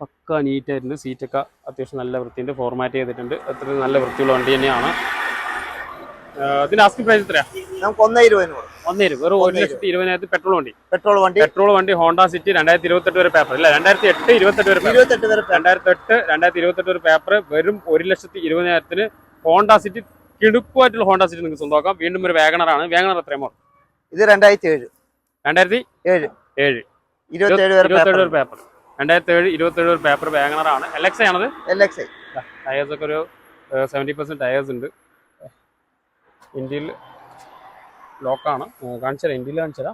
പക്ക നീറ്റ് ആയിട്ടുണ്ട്. സീറ്റൊക്കെ അത്യാവശ്യം നല്ല വൃത്തിയുണ്ട്. ഫോർമാറ്റ് ചെയ്തിട്ടുണ്ട്. അത്ര നല്ല വൃത്തിയുള്ള വണ്ടി തന്നെയാണ്. ഇതിന്റെ ആസ്കിംഗ് പ്രൈസ് എത്രയാ? നമുക്ക് ഒന്നേ ഇരുപതിന് കൊടുക്കും. ഒന്നേരും വെറും ഒരു ലക്ഷത്തി ഇരുപതിനായിരത്തി പെട്രോൾ വണ്ടി. പെട്രോൾ വണ്ടി. പെട്രോൾ വണ്ടി ഹോണ്ട സിറ്റി രണ്ടായിരത്തി ഇരുപത്തെട്ട് വരെ പേപ്പർ ഇല്ല രണ്ടായിരത്തി എട്ട് ഇരുപത്തെട്ട് വരെ ഇരുപത്തെട്ട് വരെ രണ്ടായിരത്തി എട്ട് രണ്ടായിരത്തി ഇരുപത്തെട്ട് വരെ പേപ്പർ വെറും ഒരു ലക്ഷത്തി ഇരുപതിനായിരത്തിന് ഹോണ്ട സിറ്റി കിടുക്കുമായിട്ടുള്ള ഹോണ്ട സിറ്റി നിങ്ങൾക്ക് സ്വന്തമാക്കാം. വീണ്ടും ഒരു വാഗണറാണ് വാഗണർ എത്രയും ഇത് രണ്ടായിരത്തി ഏഴ് രണ്ടായിരത്തി ഏഴ്. ഏഴ്. ഇരുപത്തേഴ് പേപ്പർ രണ്ടായിരത്തി ഏഴ് ഇരുപത്തേഴ് ഒരു പേപ്പർ വാഗണറാണ് എൽ എക്സ് ആണത്? എൽ എക്സ് ഐ ടയേഴ്സ് ഒക്കെ ഒരു സെവന്റി പെർസെന്റ് ടയേഴ്സ് ഉണ്ട്. ഇന്ത്യയിൽ ലോക്കാണ് കാണിച്ചാൽ ഇന്ത്യയിൽ കാണിച്ചാൽ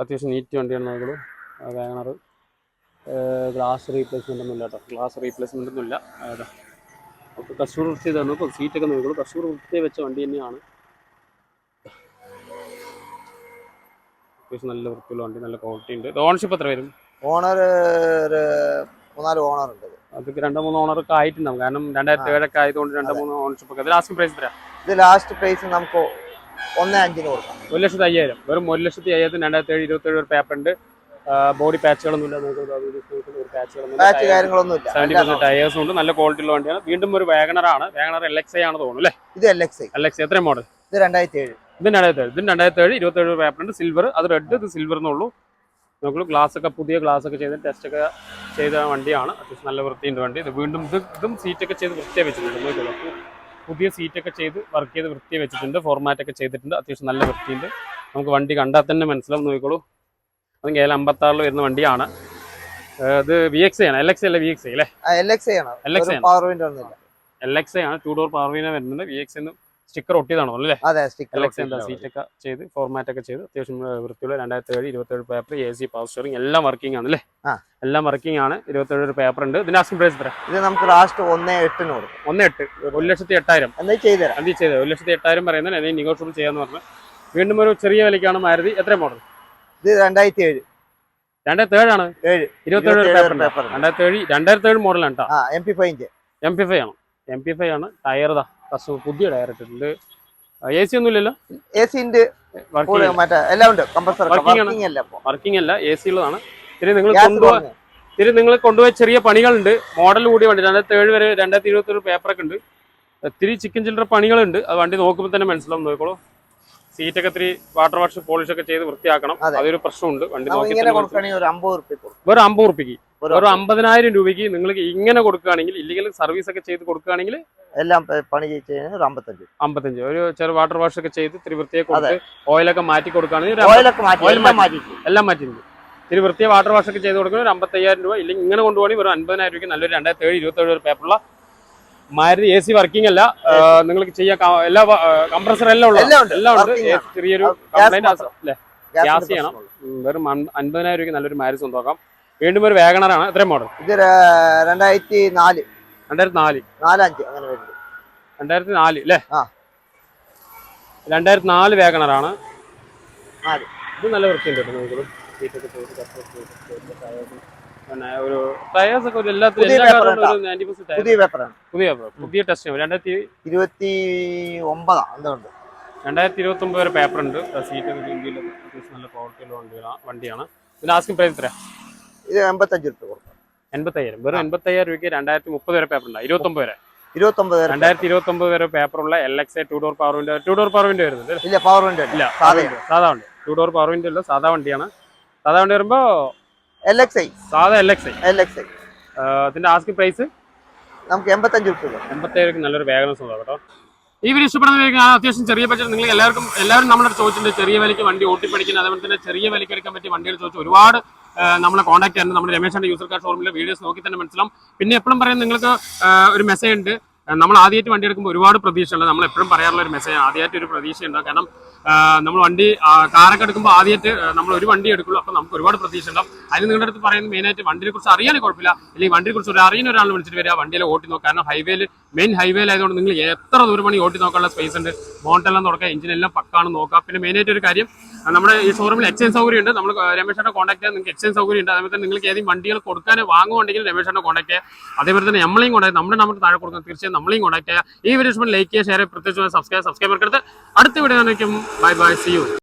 അത്യാവശ്യം നീറ്റ് വണ്ടിയാണ് നോക്കുള്ളൂ വാഗണർ ഗ്ലാസ് റീപ്ലേസ്മെന്റ് ഒന്നും ഇല്ല കേട്ടോ. ഗ്ലാസ് റീപ്ലേസ്മെന്റ് ഒന്നും ഇല്ല. അപ്പോൾ കസ്റ്റമർ വൃത്തി തന്നു. ഇപ്പോൾ സീറ്റൊക്കെ നോക്കുള്ളൂ കസ്റ്റമർ വൃത്തി വെച്ച വണ്ടി തന്നെയാണ്. അത്യാവശ്യം നല്ല വൃത്തിയുള്ള വണ്ടി നല്ല ക്വാളിറ്റി ഉണ്ട്. ഓണർഷിപ്പ് എത്ര വരും? ഓണർ ഒരു മൂന്നാൽ ഓണർ ഉണ്ട്. അതൊക്കെ അതൊക്കെ മൂന്ന് ഓണർ ഓണറൊക്കെ ആയിട്ടുണ്ടാവും. കാരണം രണ്ടായിരത്തി ഏഴൊക്കെ ആയതുകൊണ്ട് രണ്ടോ മൂന്ന് ഓണർഷിപ്പ് ഒക്കെ. ലാസ്റ്റ് പ്രൈസ് തരാം ഇത് ലാസ്റ്റ് പ്രൈസ് നമുക്ക് ഒന്ന് അഞ്ചിന് കൊടുക്കാം. ഒരു ലക്ഷത്തി അയ്യായിരം. വെറും ഒരു ലക്ഷത്തി അയ്യായിരത്തിന് രണ്ടായിരത്തി ഏഴ് ഇരുപത്തി ഏഴ് ഒരു പേപ്പർ ഉണ്ട്. ബോഡി പാച്ചുകളൊന്നും ഇല്ല നോക്കുന്നത് അത് ഒരു നോക്കുന്ന ഒരു പാച്ചുകളൊന്നും ബാച്ച് ഇല്ല പെർസെന്റ് ടയേഴ്സും ഉണ്ട്. നല്ല ക്വാളിറ്റി ഉള്ള വണ്ടിയാണ്. വീണ്ടും ഒരു വാഗണറാണ് വാഗണർ എൽ എക്സ് ഐ ആണ് തോന്നുന്നു അല്ലേ? ഇത് L X I L X എത്ര മോഡൽ ഇത് രണ്ടായിരത്തി ഏഴ്. ഇത് രണ്ടായിരത്തി ഏഴ്. ഇത് രണ്ടായിരത്തി ഏഴ് ഇരുപത്തി ഏഴ് പേപ്പർ ഉണ്ട്. സിൽവർ അത് റെഡ് ഇത് സിൽവർ എന്നുള്ളൂ നോക്കുള്ളൂ ഗ്ലാസ് ഒക്കെ പുതിയ ഗ്ലാസ് ഒക്കെ ചെയ്ത് ടെസ്റ്റ് ഒക്കെ ചെയ്ത വണ്ടിയാണ്. അത്യാവശ്യം നല്ല വൃത്തിയുണ്ട് വണ്ടി. ഇത് വീണ്ടും ഇത് ഇതും സീറ്റൊക്കെ ചെയ്ത് വൃത്തിയായി വെച്ചിട്ടുണ്ട്. നോക്കിക്കോളൂ പുതിയ സീറ്റൊക്കെ ചെയ്ത് വർക്ക് ചെയ്ത് വൃത്തിയായി വെച്ചിട്ടുണ്ട്. ഫോർമാറ്റ് ഒക്കെ ചെയ്തിട്ടുണ്ട്. അത്യാവശ്യം നല്ല വൃത്തിയുണ്ട്. നമുക്ക് വണ്ടി കണ്ടാൽ തന്നെ മനസ്സിലാവും. നോക്കിക്കോളൂ. അത് ഏല അമ്പത്താറിൽ വരുന്ന വണ്ടിയാണ്. ഇത് വി എക്സ് ആണ്. എൽ എക്സ് അല്ല? വി എക്സ് അല്ലേ? എൽ എക്സ് ആണ്. പവർ വിൻഡോ എൽ എക്സ് ആണ്. ടൂ ഡോർ പാർവീന വരുന്നുണ്ട് വി എക്സ് എന്ന് സ്റ്റിക്കർ ഒട്ടിയതാണോ? അല്ലേ? അതെ സ്റ്റിക്കർ എന്താ സീറ്റൊക്കെ ചെയ്ത് ഫോർമാറ്റ് ഒക്കെ ചെയ്ത് അത്യാവശ്യം വൃത്തിയുള്ള രണ്ടായിരത്തി ഏഴ് ഇരുപത്തേഴ് paper A C power steering എല്ലാം വർക്കിംഗ് ആണ് അല്ലേ. എല്ലാം വർക്കിംഗ് ആണ്. ഇരുപത്തേഴ് ഒരു പേപ്പർ ഉണ്ട്. ഇതിന്റെ ആസ്കിംഗ് പ്രൈസ് എത്ര? ഇത് നമുക്ക് ലാസ്റ്റ് ഒന്ന് എട്ടിന് കൊടുക്കും. ഒന്ന് എട്ട്. ഒരു ലക്ഷത്തി എട്ടായിരം. എന്താ ചെയ്തുതരാം അത് ചെയ്തത് ഒരു ലക്ഷത്തി എട്ടായിരം പറയുന്നത് അല്ലെങ്കിൽ നെഗോഷ്യബിൾ ചെയ്യാന്ന് പറഞ്ഞു വീണ്ടും ഒരു ചെറിയ വിലയ്ക്കാണ് മാരുതി. എത്ര മോഡൽ ഇത് രണ്ടായിരത്തി ഏഴ്. രണ്ടായിരത്തി ഏഴാണ് ഏഴ് ഇരുപത്തേഴ് പേപ്പർ. രണ്ടായിരത്തി ഏഴ് രണ്ടായിരത്തി ഏഴ് മോഡലാണ് കേട്ടോ M P five M P five ആണ്. എം പി ഫൈവ് ആണ്. ടയർ ഇതാ. കസ്റ്റമർ പുതിയ ടയർ ഇട്ടിട്ടുണ്ട്. എ സി ഒന്നും ഇല്ലല്ലോ? എ സി ഉണ്ട് വർക്കിംഗ് മറ്റേ എല്ലാം ഉണ്ട്. വർക്കിംഗ് അല്ല വർക്കിംഗ് അല്ല. എ സി ഉള്ളതാണ്. ഇനി നിങ്ങൾ കൊണ്ടുപോയി. ഇത്തിരി നിങ്ങൾ കൊണ്ടുപോയ ചെറിയ പണികളുണ്ട്. മോഡൽ കൂടി വണ്ടി. രണ്ടായിരത്തി ഏഴ് വരെ രണ്ടായിരത്തി ഇരുപത്തി ഒരു പേപ്പറൊക്കെ ഉണ്ട്. ഒത്തിരി ചിക്കൻ ചില്ലറ പണികളുണ്ട്. അത് വണ്ടി നോക്കുമ്പോൾ തന്നെ മനസ്സിലാവും. നോക്കോളൂ സീറ്റൊക്കെ ഇത്തിരി വാട്ടർ വാഷ് പോളിഷ് ഒക്കെ ചെയ്ത് വൃത്തിയാക്കണം. അതൊരു പ്രശ്നമുണ്ട്. വണ്ടി നോക്കി വെറും അമ്പത് റുപ്യക്ക് ഒരു അമ്പതിനായിരം രൂപയ്ക്ക് നിങ്ങൾക്ക് ഇങ്ങനെ കൊടുക്കുകയാണെങ്കിൽ ഇല്ലെങ്കിൽ സർവീസ് ഒക്കെ ചെയ്ത് കൊടുക്കുകയാണെങ്കിൽ എല്ലാം പണി ചെയ്ത് ഒരു അമ്പത്തഞ്ച്. അമ്പത്തഞ്ച്. ഒരു ചെറിയ വാട്ടർ വാഷ് ഒക്കെ ചെയ്ത് ഇത്തിരി വൃത്തിയെ കൊടുത്ത് ഓയിലൊക്കെ മാറ്റി കൊടുക്കുകയാണെങ്കിൽ ഒരു മാറ്റി എല്ലാം മാറ്റിയിട്ടുണ്ട് ഇത്തിരി വൃത്തിയെ വാട്ടർ വാഷ് ഒക്കെ ചെയ്ത് കൊടുക്കുന്നത് ഒരു അമ്പത്തയ്യായിരം രൂപ ഇല്ലെങ്കിൽ ഇങ്ങനെ കൊണ്ടുപോകണമെങ്കിൽ ഒരു അൻപതിനായിരം രൂപയ്ക്ക് നല്ലൊരു രണ്ടായിരത്തി ഏഴ് ഇരുപത്തി ഏഴ് പേപ്പറുള്ള മാരുതി എ സി വർക്കിംഗ് അല്ല. നിങ്ങൾക്ക് ചെയ്യാൻ എല്ലാ കംപ്രസർ എല്ലാം ഉള്ളത് എല്ലാം ഉണ്ട്. ചെറിയൊരു കംപ്ലൈന്റ് അല്ലേ ഗ്യാസ് ചെയ്യണം. വെറും അൻപതിനായിരം രൂപയ്ക്ക് നല്ലൊരു മാരുതി സ്വന്തമാക്കാം. വീണ്ടും ഒരു വേഗണറാണ്. എത്ര മോഡൽ ഇത് രണ്ടായിരത്തി നാല്. രണ്ടായിരത്തി നാല് നാലഞ്ച് അങ്ങനെ വരുന്നത്. രണ്ടായിരത്തി നാല് അല്ലേ ആ. രണ്ടായിരത്തി നാല് വാഗണറാണ്. നാല്. ഇത് നല്ല വൃത്തിയുണ്ട് ടയേഴ്സ് പിന്നെ ഒരു ടയേഴ്സ് ഒക്കെ ഒരു എല്ലാത്തിലും പുതിയ എല്ലാ paper കാറിലും ഒരു നയന്റി പെർസെന്റ് ടയർ പുതിയ പേപ്പറാണ് പുതിയ പുതിയ ടെസ്റ്റ് രണ്ടായിരത്തി ഇരുപത്തി ഒമ്പതാ എന്തുകൊണ്ട് രണ്ടായിരത്തി ഇരുപത്തി ഒമ്പത് വരെ പേപ്പർ ഉണ്ട്. സീറ്റ് നല്ല ക്വാളിറ്റിയുള്ള വണ്ടിയാണ് വണ്ടിയാണ്. ഇതിന് ആസ്കിംഗ് പ്രൈസ് എത്ര ഇത് എൺപത്തഞ്ച് രൂപ കൊടുക്കും. എൺപത്തയ്യായിരം. വെറും എൺപത്തയ്യായിരം രൂപയ്ക്ക് രണ്ടായിരത്തി മുപ്പത് വരെ പേപ്പർ ഉണ്ട്. ഇരുപത്തൊമ്പത് വരെ. ഇരുപത്തൊമ്പത് വരെ രണ്ടായിരത്തി ഇരുപത്തി ഒമ്പത് വരെ പേപ്പറുള്ള L X two door power window two door power window വരുന്നത്? ഇല്ല പവർ വിൻഡോ ഇല്ല. സാധാ വണ്ടി. ടു ഡോർ പവർ വിൻഡോ ഇല്ല സാധാ വണ്ടിയാണ്. സാധാ വണ്ടി വരുമ്പോ എൽ എക്സ് ഐ സാധാ L X I L X I അതിന്റെ ആസ്കിംഗ് പ്രൈസ് നമുക്ക് എൺപത്തഞ്ച് രൂപ എൺപത്തേഴ് നല്ലൊരു വേഗം സ്വന്തം കേട്ടോ. ഈ വീഡിയോ ഇഷ്ടപ്പെടുന്നവർക്ക് അത്യാവശ്യം ചെറിയ ബഡ്ജറ്റ് നിങ്ങൾ എല്ലാവർക്കും എല്ലാവരും നമ്മളോട് ചോദിച്ചിട്ടുണ്ട് ചെറിയ വിലയ്ക്ക് വണ്ടി ഓട്ടിപ്പടിക്കുന്നത്. അതുപോലെ തന്നെ ചെറിയ വിലയ്ക്ക് എടുക്കാൻ പറ്റിയ വണ്ടികൾ ചോദിച്ചു. ഒരുപാട് നമ്മളെ കോൺടാക്ട് ചെയ്യാൻ നമ്മുടെ രമേശന്റെ യൂസർ കാർ ഷോറൂമിലെ വീഡിയോസ് നോക്കി തന്നെ മനസ്സിലാവും. പിന്നെ എപ്പോഴും പറയുന്നത് നിങ്ങൾക്ക് ഒരു മെസ്സേജ് ഉണ്ട്. നമ്മൾ ആദ്യമായിട്ട് വണ്ടി എടുക്കുമ്പോൾ ഒരുപാട് പ്രതീക്ഷയുണ്ട്. നമ്മൾ എപ്പോഴും പറയാറുള്ള ഒരു മെസ്സേജ് ആദ്യമായിട്ട് ഒരു പ്രതീക്ഷയുണ്ട്. കാരണം നമ്മൾ വണ്ടി കാറൊക്കെ എടുക്കുമ്പോൾ ആദ്യമായിട്ട് നമ്മൾ ഒരു വണ്ടി എടുക്കുള്ളൂ. അപ്പോൾ നമുക്ക് ഒരുപാട് പ്രതീക്ഷ ഉണ്ടാവും അതിന് നിങ്ങളുടെ അടുത്ത് പറയുന്നത് മെയിനായിട്ട് വണ്ടിയെ കുറിച്ച് അറിയാൻ കുഴപ്പമില്ല. അല്ലെങ്കിൽ വണ്ടിയെ കുറിച്ച് ഒരു അറിയുന്ന ഒരാൾ വിളിച്ചിട്ട് വരിക. വണ്ടിയിൽ ഓട്ടി നോക്കുക. കാരണം ഹൈവേയിൽ മെയിൻ ഹൈവേയിൽ ആയതുകൊണ്ട് നിങ്ങൾ എത്ര ദൂരം പണി ഓട്ടി നോക്കാനുള്ള സ്പേസ് ഉണ്ട്. മോണ്ടെല്ലാം തുടക്കുക. എഞ്ചിനെല്ലാം പക്കാണ് നോക്കുക. പിന്നെ മെയിനായിട്ട് ഒരു കാര്യം നമ്മുടെ ഈ ഷോറൂമിൽ എക്സ്ചേഞ്ച് സൗകര്യം ഉണ്ട് നമ്മൾ രമേശാനെ കോൺടാക്ട് ചെയ്യാൻ നിങ്ങൾക്ക് എക്സ്ചേഞ്ച് സൗകര്യം ഉണ്ട് അതേപോലെ തന്നെ നിങ്ങൾക്ക് ഏതെങ്കിലും വണ്ടികൾ കൊടുക്കാൻ വാങ്ങുവാണെങ്കിൽ രമേശാനെ കോൺടാക്ട് ചെയ്യുക അതേപോലെ തന്നെ നമ്മളെയും കോൺടാക്ട് നമ്മുടെ നമ്പർ താഴെ കൊടുക്കുന്നത് തീർച്ചയായും നമ്മളെയും കോൺടാക്ട് ചെയ്യുക ഈ വീഡിയോ ലൈക്ക് ചെയ്യുക ഷെയർ പ്രത്യേകിച്ച് സബ്സ്ക്രൈബ് സബ്സ്ക്രൈബ് എടുത്ത് അടുത്ത video bye bye see you